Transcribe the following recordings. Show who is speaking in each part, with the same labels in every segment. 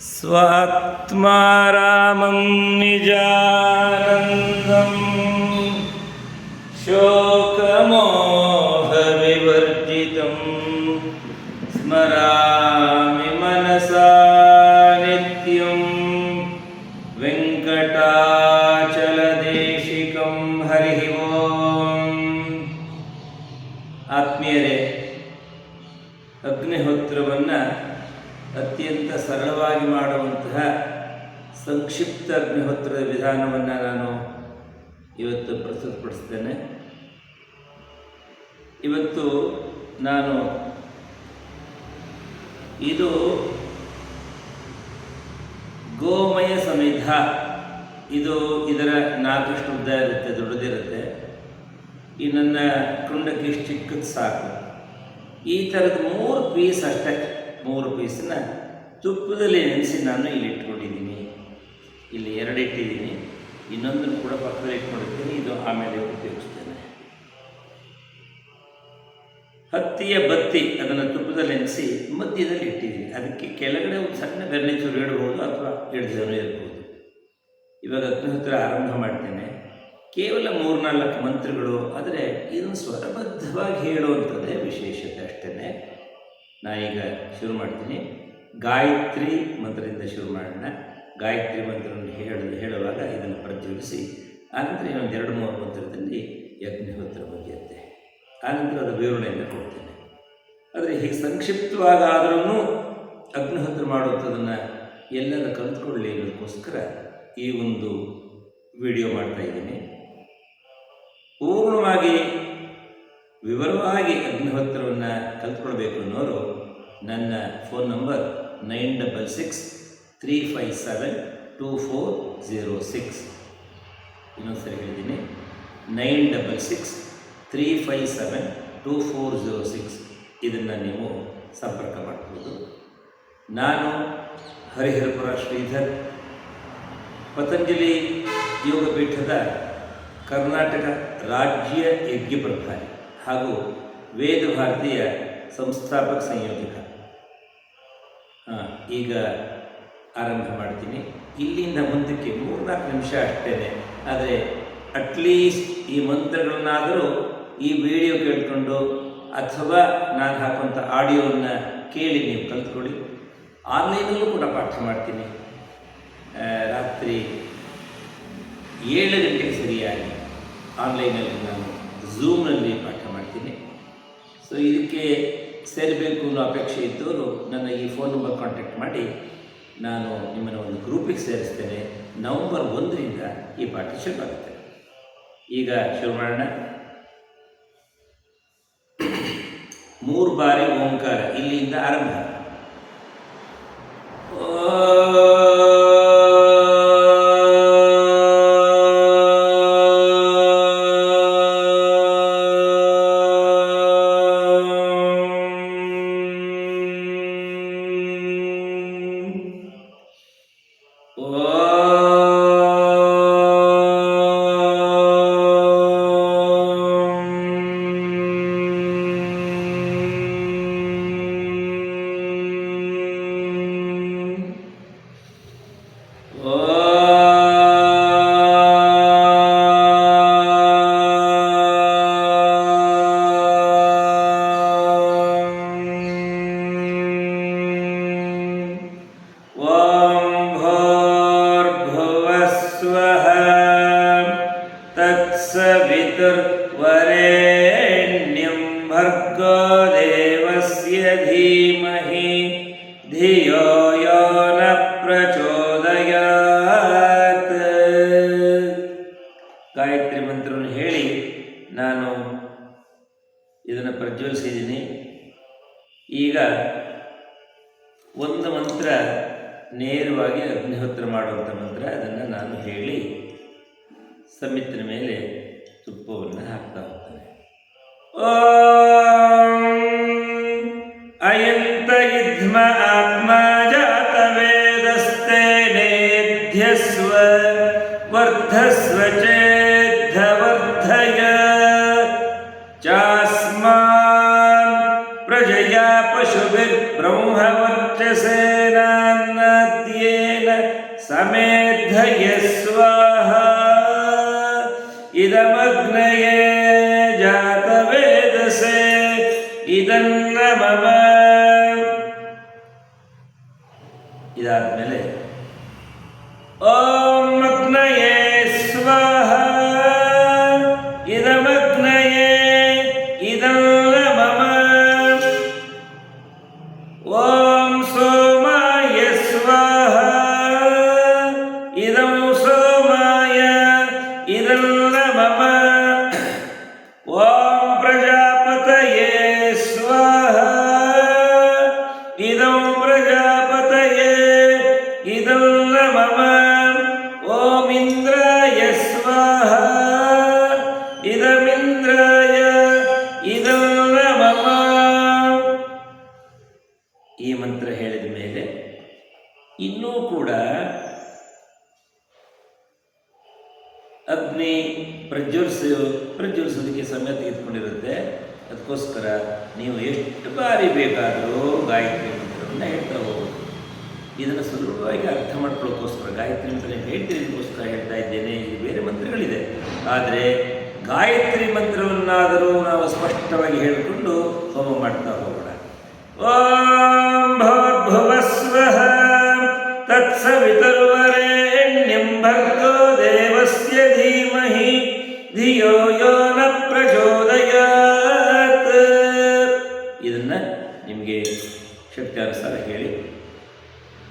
Speaker 1: स्वात्मा रामं निजानन्दं शोकमोहविवर्जितं स्मरामि ಸಂಕ್ಷಿಪ್ತ ಅಗ್ನಿಹೋತ್ರದ ವಿಧಾನವನ್ನು ನಾನು ಇವತ್ತು ಪ್ರಸ್ತುತಪಡಿಸ್ತೇನೆ. ಇವತ್ತು ನಾನು ಇದು ಗೋಮಯ ಸಮೇತ ಇದು ಇದರ ನಾಲ್ಕಷ್ಟು ಉದ್ದ ಇರುತ್ತೆ ದೊಡ್ಡದಿರುತ್ತೆ ಈ ನನ್ನ ಕುಂಡಕ್ಕೆ ಚಿಕ್ಕದು ಸಾಕು. ಈ ಥರದ ಮೂರು ಪೀಸ್ ಅಷ್ಟೇ, ಮೂರು ಪೀಸನ್ನ ತುಪ್ಪದಲ್ಲಿ ನೆನೆಸಿ ನಾನು ಇಲ್ಲಿ ಇಟ್ಕೊಂಡಿದ್ದೀನಿ. ಇಲ್ಲಿ ಎರಡು ಇಟ್ಟಿದ್ದೀನಿ. ಇನ್ನೊಂದನ್ನು ಕೂಡ ಪಕ್ಕದಲ್ಲಿ ಇಟ್ಕೊಂಡಿರ್ತೀನಿ ಇದು ಆಮೇಲೆ ಉಪಯೋಗಿಸ್ತೇನೆ. ಹತ್ತಿಯ ಬತ್ತಿ ಅದನ್ನು ತುಪ್ಪದಲ್ಲಿ ನೆನೆಸಿ ಮಧ್ಯದಲ್ಲಿ ಇಟ್ಟಿದ್ದೀನಿ. ಅದಕ್ಕೆ ಕೆಳಗಡೆ ಒಂದು ಸಣ್ಣ ಬೆರಳಿ ಚೂರು ಇಡ್ಬೋದು ಅಥವಾ ಹಿಡಿದವನು ಇರ್ಬೋದು ಇವಾಗ ಅಗ್ನಿಹೋತ್ರ ಆರಂಭ ಮಾಡ್ತೇನೆ. ಕೇವಲ ಮೂರ್ನಾಲ್ಕು ಮಂತ್ರಗಳು, ಆದರೆ ಇದನ್ನು ಸ್ವರಬದ್ಧವಾಗಿ ಹೇಳುವಂಥದ್ದೇ ವಿಶೇಷತೆ ಅಷ್ಟೇ ನಾನೀಗ ಶುರು ಮಾಡ್ತೀನಿ. ಗಾಯತ್ರಿ ಮಂತ್ರದಿಂದ ಶುರು ಮಾಡೋಣ. ಗಾಯತ್ರಿ ಮಂತ್ರವನ್ನು ಹೇಳ, ಹೇಳುವಾಗ ಇದನ್ನು ಪ್ರಜ್ವಲಿಸಿ ಆನಂತರ ಇನ್ನೊಂದು ಎರಡು, ಮೂರು ಮಂತ್ರದಲ್ಲಿ ಯಜ್ಞಹೋತ್ರ ಬಗೆಯುತ್ತೆ. ಆನಂತರ ಅದು ವಿವರಣೆಯನ್ನು ಕೊಡ್ತೇನೆ. ಆದರೆ ಹೀಗೆ ಸಂಕ್ಷಿಪ್ತವಾಗಾದ್ರೂ ಅಗ್ನಿಹೋತ್ರ ಮಾಡುವಂಥದ್ದನ್ನು ಎಲ್ಲರ ಕಲ್ತ್ಕೊಳ್ಳಿ ಅನ್ನೋದಕ್ಕೋಸ್ಕರ ಈ ಒಂದು ವಿಡಿಯೋ ಮಾಡ್ತಾ ಇದ್ದೀನಿ. ಪೂರ್ಣವಾಗಿ ವಿವರವಾಗಿ ಅಗ್ನಿಹೋತ್ರವನ್ನು ಕಲ್ತ್ಕೊಳ್ಬೇಕು ಅನ್ನೋರು ನನ್ನ phone number nine double six three five seven two four zero six ಇನ್ನೊಂದು ಸರಿ ಹೇಳಿದ್ದೀನಿ. Nine double six three five seven two four zero six ಇದನ್ನು ನೀವು ಸಂಪರ್ಕ ಮಾಡ್ಬೋದು. ನಾನು ಹರಿಹರಪುರ ಶ್ರೀಧರ್. ಪತಂಜಲಿ ಯೋಗಪೀಠದ ಕರ್ನಾಟಕ ರಾಜ್ಯ ಯಜ್ಞ ಪ್ರಭಾರಿ ಹಾಗೂ ವೇದ ಭಾರತೀಯ ಸಂಸ್ಥಾಪಕ ಸಂಯೋಜಕ. ಈಗ ಆರಂಭ ಮಾಡ್ತೀನಿ. ಇಲ್ಲಿಂದ ಮುಂದಕ್ಕೆ ಮೂರ್ನಾಲ್ಕು ನಿಮಿಷ ಅಷ್ಟೇ ಆದರೆ ಅಟ್ಲೀಸ್ಟ್ ಈ ಮಂತ್ರಗಳನ್ನಾದರೂ ಈ ವಿಡಿಯೋ ಕೇಳಿಕೊಂಡು ಅಥವಾ ನಾನು ಹಾಕುವಂಥ ಆಡಿಯೋವನ್ನು ಕೇಳಿ ನೀವು ಕಲ್ತ್ಕೊಳ್ಳಿ. ಆನ್ಲೈನಲ್ಲೂ ಕೂಡ ಪಾಠ ಮಾಡ್ತೀನಿ. ರಾತ್ರಿ ಏಳು ಗಂಟೆಗೆ ಸರಿಯಾಗಿ ಆನ್ಲೈನಲ್ಲಿ ನಾನು ಝೂಮ್ನಲ್ಲಿ ಪಾಠ ಮಾಡ್ತೀನಿ. ಸೊ ಇದಕ್ಕೆ ಸೇರಬೇಕು ಅನ್ನೋ ಅಪೇಕ್ಷೆ ಇದ್ದವರು ನನ್ನ ಈ ಫೋನ್ ನಂಬರ್ ಕಾಂಟ್ಯಾಕ್ಟ್ ಮಾಡಿ. ನಾನು ನಿಮ್ಮನ್ನು ಒಂದು ಗ್ರೂಪಿಗೆ ಸೇರಿಸ್ತೇನೆ. ನವಂಬರ್ ಒಂದರಿಂದ ಈ ಪಾಠ ಶುರುವಾಗುತ್ತೆ ಈಗ ಶುರು ಮಾಡೋಣ. ಮೂರು ಬಾರಿ ಓಂಕಾರ ಇಲ್ಲಿಂದ ಆರಂಭ. ॐ तत्सवितुर्वरेण्यं भर्गो देवस्य धीमहि धियो यो न ಪ್ರಚೋದಯಾತ್ ಗಾಯತ್ರಿ ಮಂತ್ರವನ್ನು ಹೇಳಿ ನಾನು ಇದನ್ನು ಪ್ರಜ್ವಲಿಸಿದ್ದೀನಿ ಈಗ ಒಂದು ಮಂತ್ರ ನೇರವಾಗಿ ಅಗ್ನಿಹೋತ್ರ ಮಾಡುವಂಥ ಮಂತ್ರ ಅದನ್ನು ನಾನು ಹೇಳಿ ಸಮಿತಿನ ಮೇಲೆ ತುಪ್ಪವನ್ನು ಹಾಕ್ತಾ ಹೋಗ್ತೇನೆ. ಓಂ ಅಯಂತ ಇದ್ಮ ಆತ್ಮ ಜಾತ ವೇದಸ್ತೆ ನೇಧ್ಯಸ್ವ ವರ್ಧಸ್ವ ಚೇದ್ಧವರ್ಧಯ ಚಾಸ್ಮಾನ್ ಓಂ ಸೋಮಾಯ ಅದಕ್ಕೋಸ್ಕರ ನೀವು ಎಷ್ಟು ಬಾರಿ ಬೇಕಾದರೂ ಗಾಯತ್ರಿ ಮಂತ್ರವನ್ನು ಹೇಳ್ತಾ ಹೋಗೋದು ಇದನ್ನು ಸುಲಭವಾಗಿ ಅರ್ಥ ಮಾಡ್ಕೊಳ್ಳೋಕ್ಕೋಸ್ಕರ ಗಾಯತ್ರಿ ಮಂತ್ರ ಹೇಳ್ತಿರೋದಕ್ಕೋಸ್ಕರ ಹೇಳ್ತಾ ಇದ್ದೇನೆ. ಇದು ಬೇರೆ ಮಂತ್ರಗಳಿದೆ. ಆದರೆ ಗಾಯತ್ರಿ ಮಂತ್ರವನ್ನಾದರೂ ನಾವು ಸ್ಪಷ್ಟವಾಗಿ ಹೇಳಿಕೊಂಡು ಹೋಮ ಮಾಡ್ತಾ ಹೋಗೋಣ. ಓಂ ಭೂರ್ಭುವಸ್ವಃ ತತ್ಸವಿತುರ್ವರೆಣ್ಯಂ ಭರ್ಗೋ ದೇವಸ್ಯ ಧೀಮಹಿ ಧಿಯೋ ಯೋ ಶಕ್ತಿಯಾನುಸಾರ ಹೇಳಿ.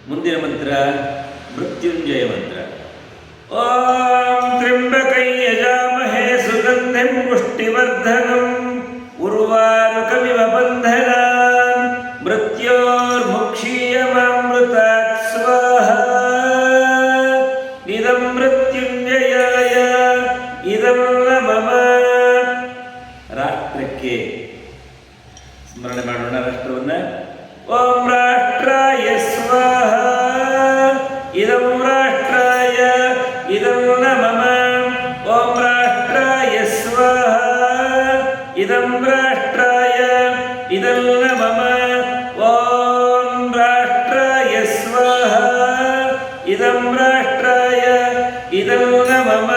Speaker 1: ಮುಂದಿನ ಮಂತ್ರ ಮೃತ್ಯುಂಜಯ ಮಂತ್ರ. ಓಂ ತ್ರಿಂಬಕೈ ಯಜಾಮಹೇ ಸುಗಂಧಿಂ ಪುಷ್ಟಿವರ್ಧನಂ ಇದಂ ರಾಷ್ಟ್ರಾಯ ಇದಂ ನಮಮ ಮಮ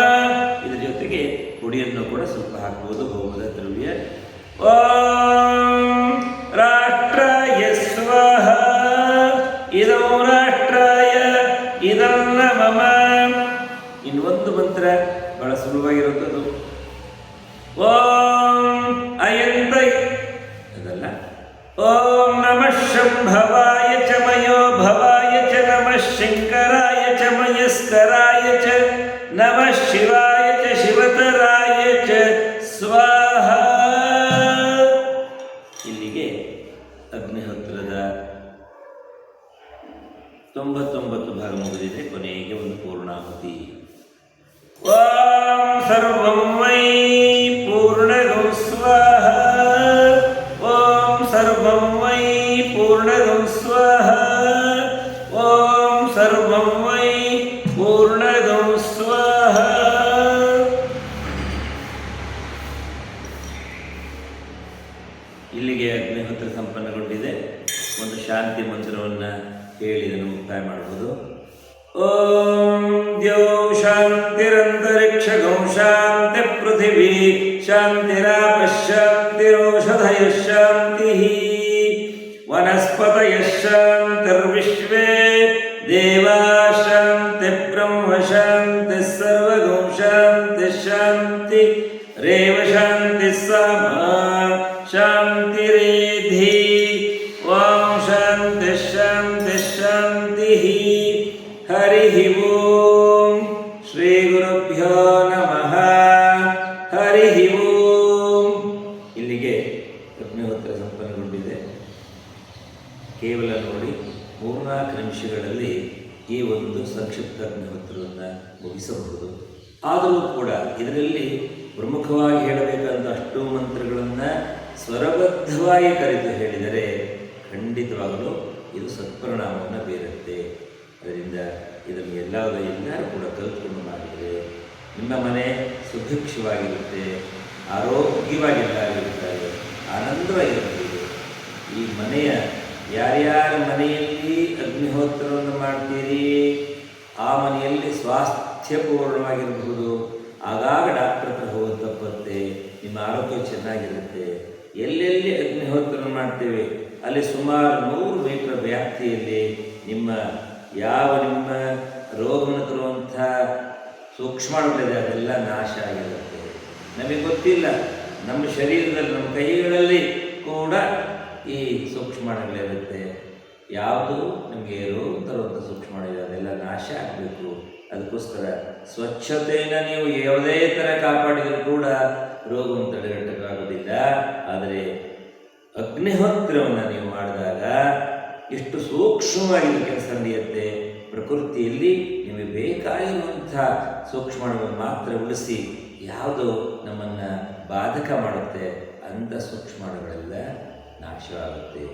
Speaker 1: ಇದ್ರ ಜೊತೆಗೆ ಹುಡಿಯನ್ನು ಕೂಡ ಸ್ವಲ್ಪ ಹಾಕುವುದು ಹೋಮದ ದ್ರವ್ಯ. ಓಂ ಅಗ್ನಿಹೋತ್ರದ ತೊಂಬತ್ತೊಂಬತ್ತು ಭಾಗ ಮುಗಿದಿದೆ. ಕೊನೆಗೆ ಒಂದು ಪೂರ್ಣಾಹುತಿ. ಓಂ ಸರ್ವಂ ವೈ ಶಾಂತಿ ಮಂತ್ರವನ್ನು ಹೇಳಿ ಇದನ್ನು ಮುಕ್ತಾಯ ಮಾಡಬಹುದು. ಓಂ ದ್ಯೋ ಶಾಂತಿರಂತರಿಕ್ಷ ಗೌ ಶಾಂತಿ ಪೃಥಿವಿ ಶಾಂತಿರಾಪ ಶಾಂತಿರೋಷಧಯ ಶಾಂತಿ. ವನಸ್ಪತಯ ಶಾಂತಿರ್ವಿಶ್ವೇ ದೇವಾ ಶಾಂತಿ ಬ್ರಹ್ಮ ಶಾಂತಿ ಸರ್ವಗೌ ಶಾಂತಿ ಶಾಂತಿ ರೇವ ಶಾಂತಿ ಮುಗಿಸಬಹುದು ಆದರೂ ಕೂಡ ಇದರಲ್ಲಿ ಪ್ರಮುಖವಾಗಿ ಹೇಳಬೇಕಂತ ಅಷ್ಟು ಮಂತ್ರಗಳನ್ನು ಸ್ವರಬದ್ಧವಾಗಿ ಕರೆದು ಹೇಳಿದರೆ ಖಂಡಿತವಾಗಲೂ ಇದು ಸತ್ಪರಿಣಾಮವನ್ನು ಬೀರುತ್ತೆ. ಅದರಿಂದ ಇದನ್ನು ಎಲ್ಲರೂ ಎಲ್ಲರೂ ಕೂಡ ಕಲ್ತ್ಕೊಂಡು ಮಾಡಿದರೆ ನಿಮ್ಮ ಮನೆ ಸುಭಿಕ್ಷವಾಗಿರುತ್ತೆ ಆರೋಗ್ಯವಾಗಿ ಎಲ್ಲರೂ ಇರ್ತಾರೆ ಆನಂದವಾಗಿರುತ್ತದೆ ಈ ಮನೆಯ ಯಾರ್ಯಾರ ಮನೆಯಲ್ಲಿ ಅಗ್ನಿಹೋತ್ರವನ್ನು ಮಾಡ್ತೀರಿ, ಆ ಸ್ವಾಸ್ಥ್ಯಪೂರ್ಣವಾಗಿರಬಹುದು ಆಗಾಗ ಡಾಕ್ಟರ್ ಹತ್ರ ಹೋಗೋದು ತಪ್ಪತ್ತೆ ನಿಮ್ಮ ಆರೋಗ್ಯ ಚೆನ್ನಾಗಿರುತ್ತೆ. ಎಲ್ಲೆಲ್ಲಿ ಅಗ್ನಿಹೋತ್ರ ಮಾಡ್ತೇವೆ, ಅಲ್ಲಿ ಸುಮಾರು ನೂರು ಮೀಟರ್ ವ್ಯಾಪ್ತಿಯಲ್ಲಿ ನಿಮ್ಮ, ಯಾವ ನಿಮ್ಮ ರೋಗವನ್ನು ತರುವಂಥ ಸೂಕ್ಷ್ಮಗಳಿದೆ ಅದೆಲ್ಲ ನಾಶ ಆಗಿರುತ್ತೆ. ನಮಗೆ ಗೊತ್ತಿಲ್ಲ, ನಮ್ಮ ಶರೀರದಲ್ಲಿ, ನಮ್ಮ ಕೈಗಳಲ್ಲಿ ಕೂಡ ಈ ಸೂಕ್ಷ್ಮಗಳಿರುತ್ತೆ ಯಾವುದು? ನಮಗೆ ರೋಗ ತರುವಂಥ ಸೂಕ್ಷ್ಮಾಣು ಅದೆಲ್ಲ ನಾಶ ಆಗಬೇಕು. ಅದಕ್ಕೋಸ್ಕರ ಸ್ವಚ್ಛತೆಯನ್ನು ನೀವು ಯಾವುದೇ ಥರ ಕಾಪಾಡಿದರೂ ಕೂಡ ರೋಗವನ್ನು ತಡೆಗಟ್ಟಕ್ಕಾಗೋದಿಲ್ಲ. ಆದರೆ ಅಗ್ನಿಹೋತ್ರವನ್ನು ನೀವು ಮಾಡಿದಾಗ ಎಷ್ಟು ಸೂಕ್ಷ್ಮವಾಗಿ ಕೆಲಸ ನಡೆಯುತ್ತೆ. ಪ್ರಕೃತಿಯಲ್ಲಿ ನಿಮಗೆ ಬೇಕಾಗಿರುವಂಥ ಸೂಕ್ಷ್ಮವನ್ನು ಮಾತ್ರ ಉಳಿಸಿ ಯಾವುದು ನಮ್ಮನ್ನು ಬಾಧಕ ಮಾಡುತ್ತೆ, ಅಂಥ ಸೂಕ್ಷ್ಮಗಳೆಲ್ಲ ನಾಶವಾಗುತ್ತೆ.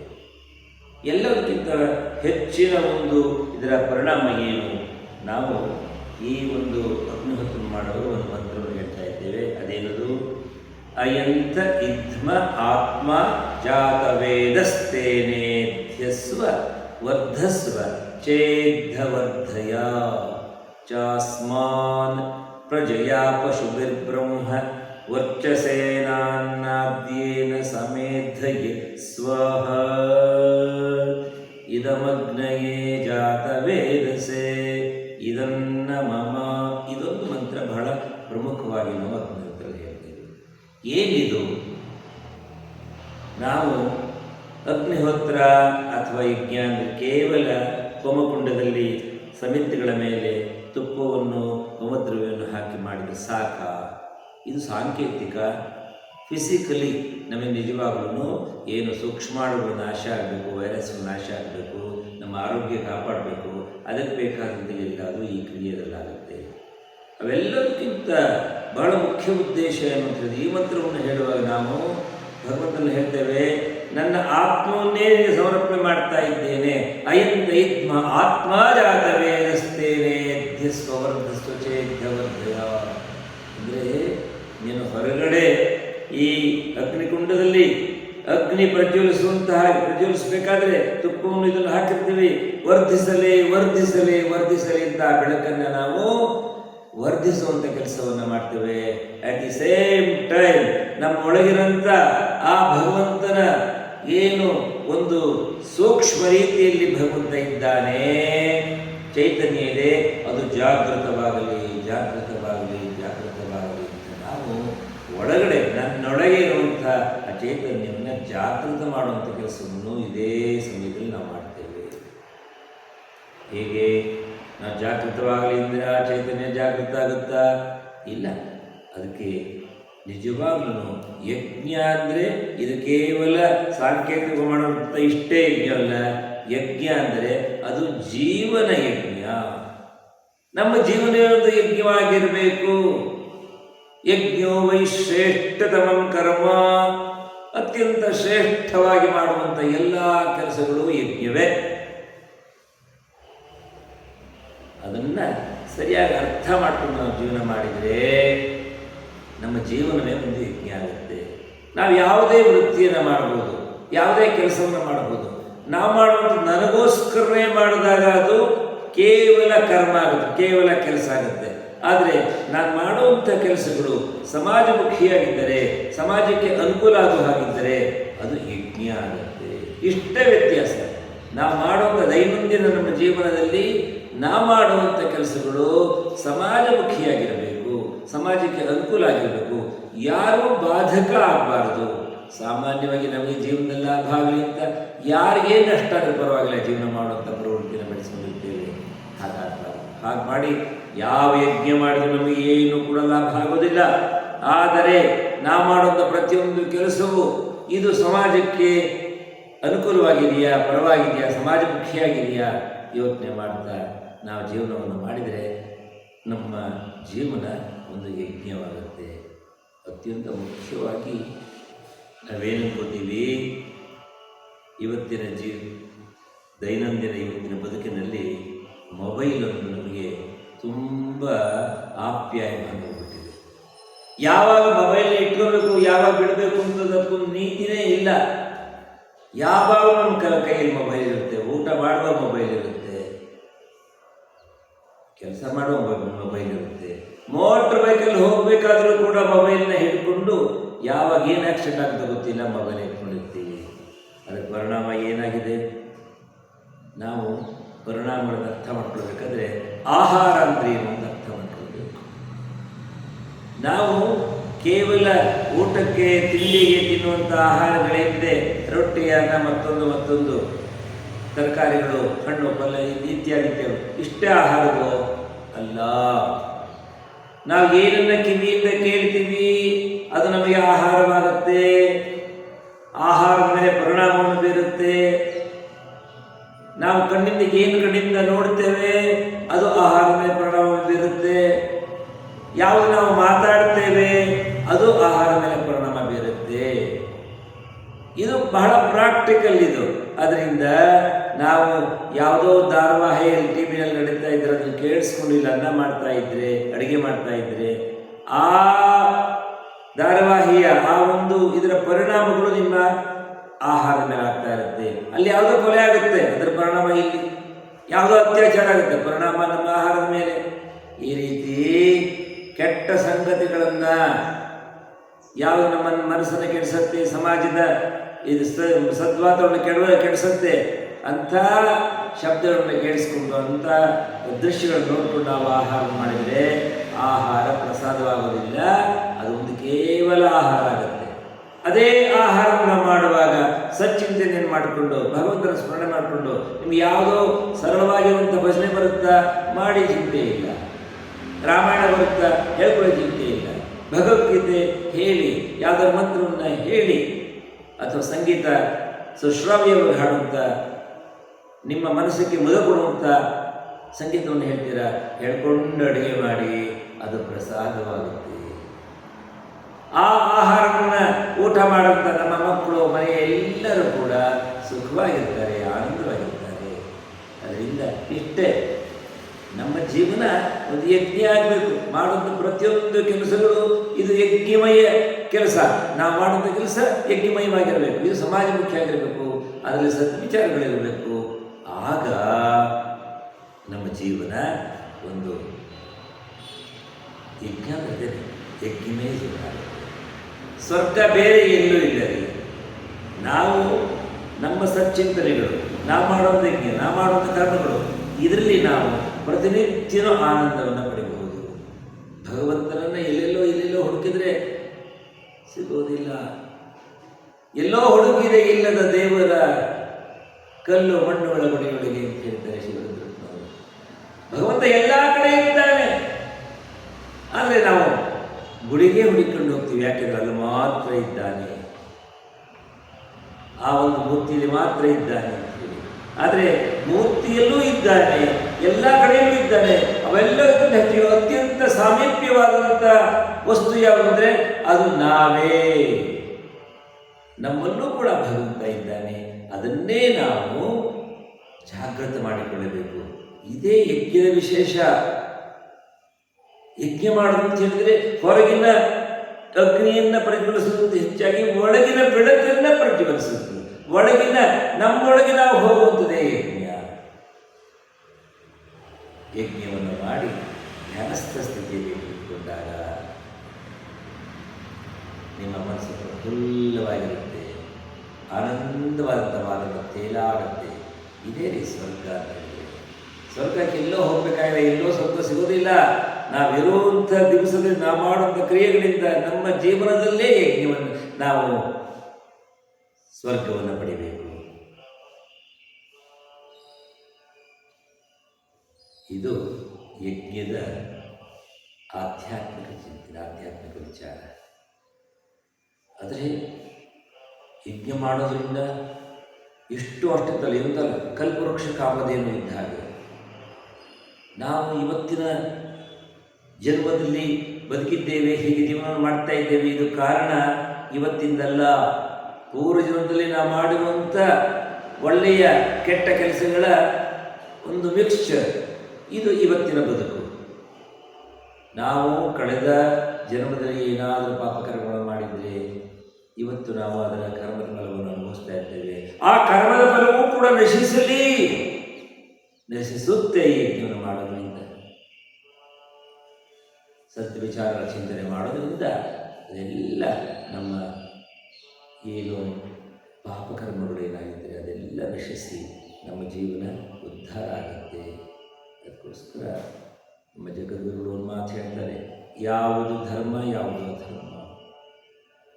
Speaker 1: ಎಲ್ಲದಕ್ಕಿಂತ ಹೆಚ್ಚಿನ ಒಂದು ಇದರ ಪರಿಣಾಮ ಏನು? ನಾವು ಈ ಒಂದು ಅಗ್ನಿಹೋತ್ರ ಮಾಡುವಾಗ ಒಂದು ಮಂತ್ರವನ್ನು ಹೇಳ್ತಾ ಇದ್ದೇವೆ. ಅದೇನದು? ಅಯಂತ ಇದ್ಮ ಆತ್ಮ ಜಾತವೇದಸ್ತೇನೇಧ್ಯಸ್ವ ವರ್ಧಸ್ವ ಚೇದ್ಧವರ್ಧಯ ಚಾಸ್ಮಾನ್ ಪ್ರಜಯಾ ಪಶುಭಿರ್ಬ್ರಹ್ಮ ವರ್ಚಸೇನಾನ್ನಾದ್ಯೇನ ಸಮೇಧಯ ಸ್ವಾಹ. ಇದಮಗ್ನಯೇ ಜಾತವೇದಸೆ ಏನಿದು? ನಾವು ಅಗ್ನಿಹೋತ್ರ ಅಥವಾ ಯಜ್ಞ ಕೇವಲ ಹೋಮಕುಂಡದಲ್ಲಿ ಸಮಿತಿಗಳ ಮೇಲೆ ತುಪ್ಪವನ್ನು ಹೋಮದ್ರವ್ಯವನ್ನು ಹಾಕಿ ಮಾಡಿದರೆ ಸಾಕ? ಇದು ಸಾಂಕೇತಿಕ. ಫಿಸಿಕಲಿ ನಮಗೆ ನಿಜವಾಗ್ಲೂ ಏನು ಸೂಕ್ಷ್ಮಾಣುಗಳು ನಾಶ ಆಗಬೇಕು ವೈರಸ್ ನಾಶ ಆಗಬೇಕು, ನಮ್ಮ ಆರೋಗ್ಯ ಕಾಪಾಡಬೇಕು, ಅದಕ್ಕೆ ಬೇಕಾದಂತೆ ಎಲ್ಲಾದರೂ ಈ ಕ್ರಿಯೆಯಲ್ಲಾಗುತ್ತೆ ಅವೆಲ್ಲದಕ್ಕಿಂತ ಬಹಳ ಮುಖ್ಯ ಉದ್ದೇಶ ಎನ್ನುವಂಥದ್ದು ಈ ಮಂತ್ರವನ್ನು ಹೇಳುವಾಗ ನಾವು ಭಗವಂತನ ಹೇಳ್ತೇವೆ, ನನ್ನ ಆತ್ಮವನ್ನೇ ಸಮರ್ಪಣೆ ಮಾಡ್ತಾ ಇದ್ದೇನೆ. ಅಯಂತ ಇದ್ಮ ಆತ್ಮ ಜಾತವೇನಸ್ತೇನೆ ಸ್ವವರ್ಧ ಸ್ವಚೇಧ್ಯವರ್ಧಯ ಅಂದರೆ ನೀನು ಹೊರಗಡೆ ಈ ಅಗ್ನಿಕುಂಡದಲ್ಲಿ ಅಗ್ನಿ ಪ್ರಜ್ವಲಿಸುವಂತಹ ಪ್ರಜ್ವಲಿಸಬೇಕಾದ್ರೆ ತುಪ್ಪವನ್ನು ಇದನ್ನು ಹಾಕಿರ್ತೀವಿ. ವರ್ಧಿಸಲಿ ವರ್ಧಿಸಲಿ ವರ್ಧಿಸಲಿ ಅಂತ ಬೆಳಕನ್ನು ನಾವು ವರ್ಧಿಸುವಂಥ ಕೆಲಸವನ್ನು ಮಾಡ್ತೇವೆ. ಅಟ್ ದಿ ಸೇಮ್ ಟೈಮ್ ನಮ್ಮ ಒಳಗಿರಂಥ ಆ ಭಗವಂತನ ಏನು ಒಂದು ಸೂಕ್ಷ್ಮ ರೀತಿಯಲ್ಲಿ ಭಗವಂತ ಇದ್ದಾನೆ. ಚೈತನ್ಯ ಇದೆ ಅದು ಜಾಗೃತವಾಗಲಿ ಜಾಗೃತವಾಗಲಿ ಜಾಗೃತವಾಗಲಿ ಅಂತ ನಾವು ಒಳಗಡೆ ನನ್ನೊಳಗೆ ಇರುವಂಥ ಆ ಚೈತನ್ಯವನ್ನು ಜಾಗೃತ ಮಾಡುವಂಥ ಕೆಲಸವನ್ನು ಇದೇ ಸಮಯದಲ್ಲಿ ನಾವು ಮಾಡ್ತೇವೆ. ಹೇಗೆ? ನಾವು ಜಾಗೃತವಾಗಲಿ ಇಂದಿರ ಚೈತನ್ಯ ಜಾಗೃತ ಆಗುತ್ತಾ? ಇಲ್ಲ. ಅದಕ್ಕೆ ನಿಜವಾಗ್ಲೂ ಯಜ್ಞ ಅಂದರೆ ಇದು ಕೇವಲ ಸಾಂಕೇತಿಕ ಮಾಡುವಂಥ ಇಷ್ಟೇ ಯಜ್ಞ ಅಲ್ಲ. ಯಜ್ಞ ಅಂದರೆ ಅದು ಜೀವನ ಯಜ್ಞ. ನಮ್ಮ ಜೀವನ ಯಜ್ಞವಾಗಿರಬೇಕು. ಯಜ್ಞೋ ವೈ ಶ್ರೇಷ್ಠತಮಂ ಕರ್ಮ. ಅತ್ಯಂತ ಶ್ರೇಷ್ಠವಾಗಿ ಮಾಡುವಂಥ ಎಲ್ಲ ಕೆಲಸಗಳು ಯಜ್ಞವೇ ಅದನ್ನು ಸರಿಯಾಗಿ ಅರ್ಥ ಮಾಡ್ಕೊಂಡು ನಾವು ಜೀವನ ಮಾಡಿದರೆ ನಮ್ಮ ಜೀವನವೇ ಒಂದು ಯಜ್ಞ ಆಗುತ್ತೆ? ನಾವು ಯಾವುದೇ ವೃತ್ತಿಯನ್ನು ಮಾಡ್ಬೋದು ಯಾವುದೇ ಕೆಲಸವನ್ನು ಮಾಡ್ಬೋದು ನಾವು ಮಾಡುವಂಥ ನನಗೋಸ್ಕರನೇ ಮಾಡಿದಾಗ ಅದು ಕೇವಲ ಕರ್ಮ ಆಗುತ್ತೆ, ಕೇವಲ ಕೆಲಸ ಆಗುತ್ತೆ. ಆದರೆ ನಾನು ಮಾಡುವಂಥ ಕೆಲಸಗಳು ಸಮಾಜಮುಖಿಯಾಗಿದ್ದರೆ, ಸಮಾಜಕ್ಕೆ ಅನುಕೂಲ ಆಗೋ ಹಾಗಿದ್ದರೆ ಅದು ಯಜ್ಞ ಆಗುತ್ತೆ. ಇಷ್ಟೇ ವ್ಯತ್ಯಾಸ. ನಾವು ಮಾಡುವಂಥ ದೈನಂದಿನ ನಮ್ಮ ಜೀವನದಲ್ಲಿ ನಾವು ಮಾಡುವಂಥ ಕೆಲಸಗಳು ಸಮಾಜಮುಖಿಯಾಗಿರಬೇಕು, ಸಮಾಜಕ್ಕೆ ಅನುಕೂಲ ಆಗಿರಬೇಕು ಯಾರೂ ಬಾಧಕ ಆಗಬಾರ್ದು. ಸಾಮಾನ್ಯವಾಗಿ ನಮಗೆ ಜೀವನದಲ್ಲಿ ಲಾಭ ಆಗಲಿ ಅಂತ ಯಾರಿಗೇ ನಷ್ಟ ಆದರೆ ಪರವಾಗಿಲ್ಲ, ಜೀವನ ಮಾಡುವಂಥ ಪ್ರವೃತ್ತಿನ ಬೆಳೆಸಿಕೊಂಡಿದ್ದೇವೆ. ಹಾಗಾಗಬಾರ್ದು ಹಾಗೆ ಮಾಡಿ, ಯಾವ ಯಜ್ಞ ಮಾಡಿದರೂ ನಮಗೆ ಏನು ಕೂಡ ಲಾಭ ಆಗೋದಿಲ್ಲ. ಆದರೆ ನಾ ಮಾಡುವಂಥ ಪ್ರತಿಯೊಂದು ಕೆಲಸವು ಇದು ಸಮಾಜಕ್ಕೆ ಅನುಕೂಲವಾಗಿದೆಯಾ, ಪರವಾಗಿದೆಯಾ, ಸಮಾಜಮುಖಿಯಾಗಿದೆಯಾ? ಯೋಚನೆ ಮಾಡ್ತಾ ನಾವು ಜೀವನವನ್ನು ಮಾಡಿದರೆ ನಮ್ಮ ಜೀವನ ಒಂದು ಯಜ್ಞವಾಗುತ್ತೆ. ಅತ್ಯಂತ ಮುಖ್ಯವಾಗಿ ನಾವೇನು ಅನ್ಕೋತೀವಿ ಇವತ್ತಿನ ಜೀ, ದೈನಂದಿನ ಇವತ್ತಿನ ಬದುಕಿನಲ್ಲಿ ಮೊಬೈಲ್ ಒಂದು ನಮಗೆ ತುಂಬ ಆಪ್ಯಾಯ ಬಂದುಬಿಟ್ಟಿದೆ ಯಾವಾಗ ಮೊಬೈಲ್ ಇಟ್ಕೋಬೇಕು, ಯಾವಾಗ ಬಿಡಬೇಕು ಅನ್ನೋದಕ್ಕೊಂದು ನೀತಿನೇ ಇಲ್ಲ. ಯಾವಾಗ ನಮ್ಮ ಕೈಯಲ್ಲಿ ಮೊಬೈಲ್ ಇರುತ್ತೆ, ಊಟ ಮಾಡುವ ಮೊಬೈಲ್ ಇರುತ್ತೆ ಕೆಲಸ ಮಾಡುವ ಮೊಬೈಲ್ ಇರುತ್ತೆ. ಮೋಟ್ರ್ ಬೈಕಲ್ಲಿ ಹೋಗಬೇಕಾದ್ರೂ ಕೂಡ ಮೊಬೈಲ್ನ ಹಿಡ್ಕೊಂಡು ಯಾವಾಗ ಏನು ಆಕ್ಸಿಡೆಂಟ್ ಆಗ್ತದೆ ಗೊತ್ತಿಲ್ಲ ಮೊಬೈಲ್ ಇಟ್ಕೊಂಡಿರ್ತೀವಿ ಅದಕ್ಕೆ ಪರಿಣಾಮ ಏನಾಗಿದೆ? ನಾವು ಪರಿಣಾಮಗಳನ್ನು ಅರ್ಥ ಮಾಡ್ಕೊಳ್ಬೇಕಾದ್ರೆ ಆಹಾರ ಅಂದರೆ ಏನು ಅಂತ ಅರ್ಥ ಮಾಡ್ಕೊಳ್ಬೇಕು. ನಾವು ಕೇವಲ ಊಟಕ್ಕೆ, ತಿಂಡಿಗೆ ತಿನ್ನುವಂಥ ಆಹಾರಗಳೇನಿದೆ ರೊಟ್ಟಿ ಅನ್ನ ಮತ್ತೊಂದು ಮತ್ತೊಂದು ತರಕಾರಿಗಳು, ಹಣ್ಣು ಪಲ್ಯ ಈ ಇತ್ಯಾದಿ ಇತ್ಯಾದಿ ಇಷ್ಟೇ ಆಹಾರಗಳು ಅಲ್ಲ. ನಾವು ಏನನ್ನ ಕಿವಿಯಿಂದ ಕೇಳ್ತೀವಿ, ಅದು ನಮಗೆ ಆಹಾರವಾಗುತ್ತೆ. ಆಹಾರದ ಮೇಲೆ ಪರಿಣಾಮವನ್ನು ಬೀರುತ್ತೆ. ನಾವು ಕಣ್ಣಿಂದ, ಏನು ಕಣ್ಣಿಂದ ನೋಡ್ತೇವೆ, ಅದು ಆಹಾರದ ಮೇಲೆ ಪರಿಣಾಮ ಬೀರುತ್ತೆ. ಯಾವುದು ನಾವು ಮಾತಾಡ್ತೇವೆ, ಅದು ಆಹಾರ ಮೇಲೆ ಪರಿಣಾಮ ಇದು ಬಹಳ ಪ್ರಾಕ್ಟಿಕಲ್ ಇದು. ಅದರಿಂದ ನಾವು ಯಾವುದೋ ಧಾರಾವಾಹಿಯಲ್ಲಿ ಟಿ ವಿನಲ್ಲಿ ನಡೀತಾ ಇದ್ರೆ ಅದನ್ನು ಕೇಳಿಸ್ಕೊಂಡಿಲ್ಲ, ಅನ್ನ ಮಾಡ್ತಾ ಇದ್ರೆ, ಅಡುಗೆ ಮಾಡ್ತಾ ಇದ್ರೆ, ಆ ಧಾರಾವಾಹಿಯ ಆ ಒಂದು ಇದರ ಪರಿಣಾಮಗಳು ನಿಮ್ಮ ಆಹಾರದ ಮೇಲೆ ಆಗ್ತಾ ಇರುತ್ತೆ. ಅಲ್ಲಿ ಯಾವುದೋ ಕೊಲೆ ಆಗುತ್ತೆ, ಅದರ ಪರಿಣಾಮ ಇಲ್ಲಿ. ಯಾವುದೋ ಅತ್ಯಾಚಾರ ಆಗುತ್ತೆ, ಪರಿಣಾಮ ನಮ್ಮ ಆಹಾರದ ಮೇಲೆ. ಈ ರೀತಿ ಕೆಟ್ಟ ಸಂಗತಿಗಳನ್ನು ಯಾವುದು ನಮ್ಮನ್ನು ಮನಸ್ಸನ್ನು ಕೆಡಿಸುತ್ತೆ, ಸಮಾಜದ ಇದು ಸದ್ವಾತವನ್ನು ಕೆಡುವ, ಕೆಡಿಸುತ್ತೆ ಅಂಥ ಶಬ್ದಗಳನ್ನು ಕೇಳಿಸ್ಕೊಂಡು ಅಂಥ ದೃಶ್ಯಗಳನ್ನು ನೋಡಿಕೊಂಡು ನಾವು ಆಹಾರ ಮಾಡಿದರೆ ಆಹಾರ ಪ್ರಸಾದವಾಗೋದಿಲ್ಲ ಅದು ಒಂದು ಕೇವಲ ಆಹಾರ ಆಗುತ್ತೆ. ಅದೇ ಆಹಾರವನ್ನು ಮಾಡುವಾಗ ಸಚ್ಚಿಂತನೆಯನ್ನು ಮಾಡಿಕೊಂಡು, ಭಗವಂತನ ಸ್ಮರಣೆ ಮಾಡಿಕೊಂಡು ನಿಮ್ಗೆ ಯಾವುದೋ ಸರಳವಾಗಿರುವಂಥ ಭಜನೆ ಬರುತ್ತಾ? ಮಾಡಿ ಚಿಂತೆ ಇಲ್ಲ ರಾಮಾಯಣ ಬರುತ್ತಾ? ಹೇಳ್ಕೊಳ್ಳೋ ಚಿಂತೆ ಭಗವದ್ಗೀತೆ ಹೇಳಿ ಯಾವುದರ ಮಂತ್ರವನ್ನು ಹೇಳಿ, ಅಥವಾ ಸಂಗೀತ ಸುಶ್ರಾವ್ಯವಾಗಿ ಹಾಡುವಂಥ ನಿಮ್ಮ ಮನಸ್ಸಿಗೆ ಮುದ ಕೊಡುವಂಥ ಸಂಗೀತವನ್ನು ಹೇಳ್ತೀರಾ? ಹೇಳ್ಕೊಂಡು ಅಡುಗೆ ಮಾಡಿ, ಅದು ಪ್ರಸಾದವಾಗುತ್ತೆ. ಆ ಆಹಾರವನ್ನು ಊಟ ಮಾಡುವಂಥ ನಮ್ಮ ಮಕ್ಕಳು, ಮನೆಯ ಎಲ್ಲರೂ ಕೂಡ ಸುಖವಾಗಿರ್ತಾರೆ, ಆನಂದವಾಗಿರ್ತಾರೆ. ಅದರಿಂದ ಇಷ್ಟೇ. ನಮ್ಮ ಜೀವನ ಒಂದು ಯಜ್ಞ ಆಗಬೇಕು. ಮಾಡುವಂಥ ಪ್ರತಿಯೊಂದು ಕೆಲಸಗಳು ಇದು ಯಜ್ಞಮಯ ಕೆಲಸ. ನಾವು ಮಾಡುವಂಥ ಕೆಲಸ ಯಜ್ಞಮಯವಾಗಿರಬೇಕು. ಇದು ಸಮಾಜ ಮುಖ್ಯ ಆಗಿರಬೇಕು. ಅದರಲ್ಲಿ ಸದ್ವಿಚಾರಗಳಿರಬೇಕು. ಆಗ ನಮ್ಮ ಜೀವನ ಒಂದು ಯಜ್ಞ ಯಜ್ಞಮಯ ಯಜ್ಞಮೇ ಜೀವನ ಸ್ವರ್ಗ ಬೇರೆ ಎಲ್ಲೂ ಇಲ್ಲ ನಾವು ನಮ್ಮ ಸಚ್ಚಿಂತನೆಗಳು, ನಾವು ಮಾಡುವಂಥ ಯಜ್ಞ, ನಾವು ಮಾಡುವಂಥ ಕರ್ಮಗಳು, ಇದರಲ್ಲಿ ನಾವು ಪ್ರತಿನಿತ್ಯನೂ ಆನಂದವನ್ನು ಪಡೆಯಬಹುದು ಭಗವಂತನನ್ನು ಎಲ್ಲೆಲ್ಲೋ ಎಲ್ಲೆಲ್ಲೋ ಹುಡುಕಿದ್ರೆ ಸಿಗೋದಿಲ್ಲ. ಎಲ್ಲೋ ಹುಡುಕಿದೆ ಇಲ್ಲದ ದೇವರ ಕಲ್ಲು ಮಣ್ಣುಗಳ ಗುಡಿಯೊಳಗೆ ಅಂತ ಹೇಳ್ತಾರೆ ಶಿವರುದ್ರಪ್ಪನವರು ಭಗವಂತ ಎಲ್ಲ ಕಡೆ ಇದ್ದಾನೆ ಆದರೆ ನಾವು ಗುಡಿಗೆ ಹುಡುಕೊಂಡು ಹೋಗ್ತೀವಿ. ಯಾಕೆಂದ್ರೆ ಅಲ್ಲಿ ಮಾತ್ರ ಇದ್ದಾನೆ. ಆ ಒಂದು ಮೂರ್ತಿಯಲ್ಲಿ ಮಾತ್ರ ಇದ್ದಾನೆ ಆದರೆ ಮೂರ್ತಿಯಲ್ಲೂ ಇದ್ದಾನೆ. ಎಲ್ಲ ಕಡೆಯಲ್ಲೂ ಇದ್ದಾನೆ. ಅವೆಲ್ಲದಕ್ಕಿಂತ ಹೆಚ್ಚಿನ ಅತ್ಯಂತ ಸಾಮೀಪ್ಯವಾದಂಥ ವಸ್ತು ಯಾವುದಂದ್ರೆ ಅದು ನಾವೇ. ನಮ್ಮಲ್ಲೂ ಕೂಡ ಭಗವಂತ ಇದ್ದಾನೆ. ಅದನ್ನೇ ನಾವು ಜಾಗೃತ ಮಾಡಿಕೊಳ್ಳಬೇಕು. ಇದೇ ಯಜ್ಞದ ವಿಶೇಷ. ಯಜ್ಞ ಮಾಡೋದು ಅಂತ ಹೇಳಿದ್ರೆ ಹೊರಗಿನ ಅಗ್ನಿಯನ್ನು ಪ್ರಜ್ವಲಿಸುವುದು ಹೆಚ್ಚಾಗಿ ಒಳಗಿನ ಬೆಳಕನ್ನ ಪ್ರತಿಫಲಿಸುತ್ತದೆ ಒಳಗಿನ ನಮ್ಮೊಳಗೆ ನಾವು ಹೋಗುವಂಥದ್ದೇ. ಯಜ್ಞವನ್ನು ಮಾಡಿ ಧ್ಯಾನಸ್ಥ ಸ್ಥಿತಿಯಲ್ಲಿ ಕೂತ್ಕೊಂಡಾಗ ನಿಮ್ಮ ಮನಸ್ಸು ಪ್ರಫುಲ್ಲವಾಗಿರುತ್ತೆ ಆನಂದವಾದಂಥ ವಾದನ ತೇಲಾಡುತ್ತೆ. ಇದೇ ರೀ ಸ್ವರ್ಗ ಅಂತ ಸ್ವರ್ಗಕ್ಕೆ ಎಲ್ಲೋ ಹೋಗ್ಬೇಕಾಗಿಲ್ಲ ಎಲ್ಲೋ ಸ್ವರ್ಗ ಸಿಗೋದಿಲ್ಲ. ನಾವಿರುವಂಥ ದಿವಸದಲ್ಲಿ ನಾವು ಮಾಡುವಂಥ ಕ್ರಿಯೆಗಳಿಂದ ನಮ್ಮ ಜೀವನದಲ್ಲೇ ಯಜ್ಞವನ್ನು, ನಾವು ಸ್ವರ್ಗವನ್ನು ಪಡಿಬೇಕು. ಇದು ಯಜ್ಞದ ಆಧ್ಯಾತ್ಮಿಕ ಚಿಂತನೆ, ಆಧ್ಯಾತ್ಮಿಕ ವಿಚಾರ. ಆದರೆ ಯಜ್ಞ ಮಾಡೋದ್ರಿಂದ ಎಷ್ಟು ಅಷ್ಟಕ್ಕಲ್ಲ ಇವತ್ತಲ್ಲ, ಕಲ್ಪವೃಕ್ಷ ಕಾಮಧೇನು ಇದ್ದ ಹಾಗೆ. ನಾವು ಇವತ್ತಿನ ಜನ್ಮದಲ್ಲಿ ಬದುಕಿದ್ದೇವೆ, ಹೀಗೆ ಜೀವನ ಮಾಡ್ತಾ ಇದ್ದೇವೆ, ಇದು ಕಾರಣ ಇವತ್ತಿಂದಲ್ಲ. ಪೂರ್ವ ಜನ್ಮದಲ್ಲಿ ನಾವು ಮಾಡುವಂಥ ಒಳ್ಳೆಯ ಕೆಟ್ಟ ಕೆಲಸಗಳ ಒಂದು ಮಿಕ್ಸ್ಚರ್ ಇದು ಇವತ್ತಿನ ಬದುಕು. ನಾವು ಕಳೆದ ಜನ್ಮದಲ್ಲಿ ಏನಾದರೂ ಪಾಪಕರ್ಮಗಳನ್ನು ಮಾಡಿದರೆ ಇವತ್ತು ನಾವು ಅದರ ಕರ್ಮದ ಫಲವನ್ನು ಅನುಭವಿಸ್ತಾ ಇದ್ದೇವೆ. ಆ ಕರ್ಮದ ಫಲವೂ ಕೂಡ ನಶಿಸಲಿ. ನಶಿಸುತ್ತೆ ಈ ಯಜ್ಞವನ್ನು ಮಾಡೋದ್ರಿಂದ. ಸತ್ಯ ವಿಚಾರ ಚಿಂತನೆ ಮಾಡೋದ್ರಿಂದ ಅದೆಲ್ಲ ನಮ್ಮ ಏನು ಪಾಪಕರ್ಮಗಳು ಏನಾಗಿದ್ದರೆ ಅದೆಲ್ಲ ನಶಿಸಿ ನಮ್ಮ ಜೀವನ ಉದ್ಧಾರ ಆಗುತ್ತೆ. ಅದಕ್ಕೋಸ್ಕರ ನಮ್ಮ ಜಗದ್ಗುರುಗಳು ಒಂದು ಮಾತು ಹೇಳ್ತಾರೆ, ಯಾವುದು ಧರ್ಮ, ಯಾವುದು ಅಧರ್ಮ.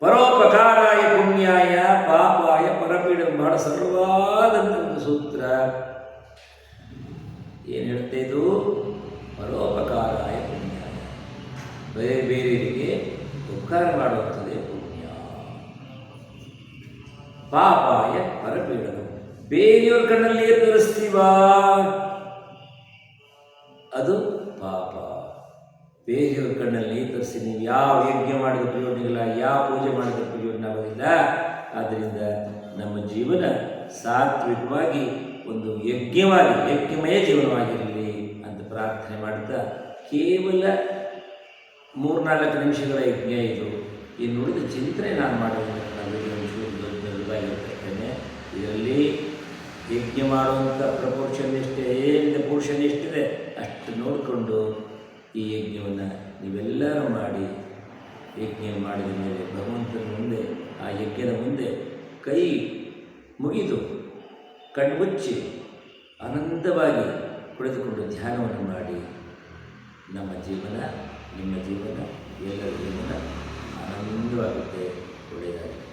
Speaker 1: ಪರೋಪಕಾರಾಯ ಪುಣ್ಯಾಯ ಪಾಪಾಯ ಪರಪೀಡ ಬಹಳ ಸರಳವಾದಂಥ ಒಂದು ಸೂತ್ರ. ಏನು ಹೇಳುತ್ತೆ ಇದು ಪರೋಪಕಾರಾಯ ಪುಣ್ಯಾಯ. ಬೇರೆ ಬೇರೆಯವರಿಗೆ ಉಪಕಾರ ಮಾಡುವಂಥದ್ದೇ ಪುಣ್ಯ. ಪಾಪಾಯ ಪರಪೀಡ. ಬೇರೆಯವ್ರ ಕಣ್ಣಲ್ಲಿ ಏನು ಬೇರೆಯವ್ರ ಕಣ್ಣಲ್ಲಿ ತರಿಸಿ ನೀವು ಯಾವ ಯಜ್ಞ ಮಾಡಿದ ಪ್ರಯೋಜನಗಳ ಯಾವ ಪೂಜೆ ಮಾಡಿದ ಪ್ರಯೋಜನ ಆಗೋದಿಲ್ಲ. ಆದ್ದರಿಂದ ನಮ್ಮ ಜೀವನ ಸಾತ್ವಿಕವಾಗಿ ಒಂದು ಯಜ್ಞವಾಗಿ, ಯಜ್ಞಮಯ ಜೀವನವಾಗಿರಲಿ ಅಂತ ಪ್ರಾರ್ಥನೆ ಮಾಡ್ತಾ ಕೇವಲ ಮೂರ್ನಾಲ್ಕು ನಿಮಿಷಗಳ ಯಜ್ಞ ಇದು. ನೋಡಿದ ಚಿಂತನೆ ನಾನು ಮಾಡೋದಕ್ಕೆ ಇದರಲ್ಲಿ ಯಜ್ಞ ಮಾಡುವಂಥ ಪ್ರಪೋರ್ಷನ್ ಎಷ್ಟೇ, ಏನಿದೆ ಪೋರ್ಷನ್ ಎಷ್ಟಿದೆ, ಅಷ್ಟು ನೋಡಿಕೊಂಡು ಈ ಯಜ್ಞವನ್ನು ನೀವೆಲ್ಲರೂ ಮಾಡಿ, ಯಜ್ಞ ಮಾಡಿದ ಮೇಲೆ ಭಗವಂತನ ಮುಂದೆ, ಆ ಯಜ್ಞದ ಮುಂದೆ ಕೈ ಮುಗಿದು ಕಣ್ಮುಚ್ಚಿ ಆನಂದವಾಗಿ ಕುಳಿತುಕೊಂಡು ಧ್ಯಾನವನ್ನು ಮಾಡಿ. ನಮ್ಮ ಜೀವನ, ನಿಮ್ಮ ಜೀವನ, ಎಲ್ಲರ ಜೀವನ ಆನಂದವಾಗುತ್ತೆ, ಒಳ್ಳೆಯದಾಗುತ್ತೆ.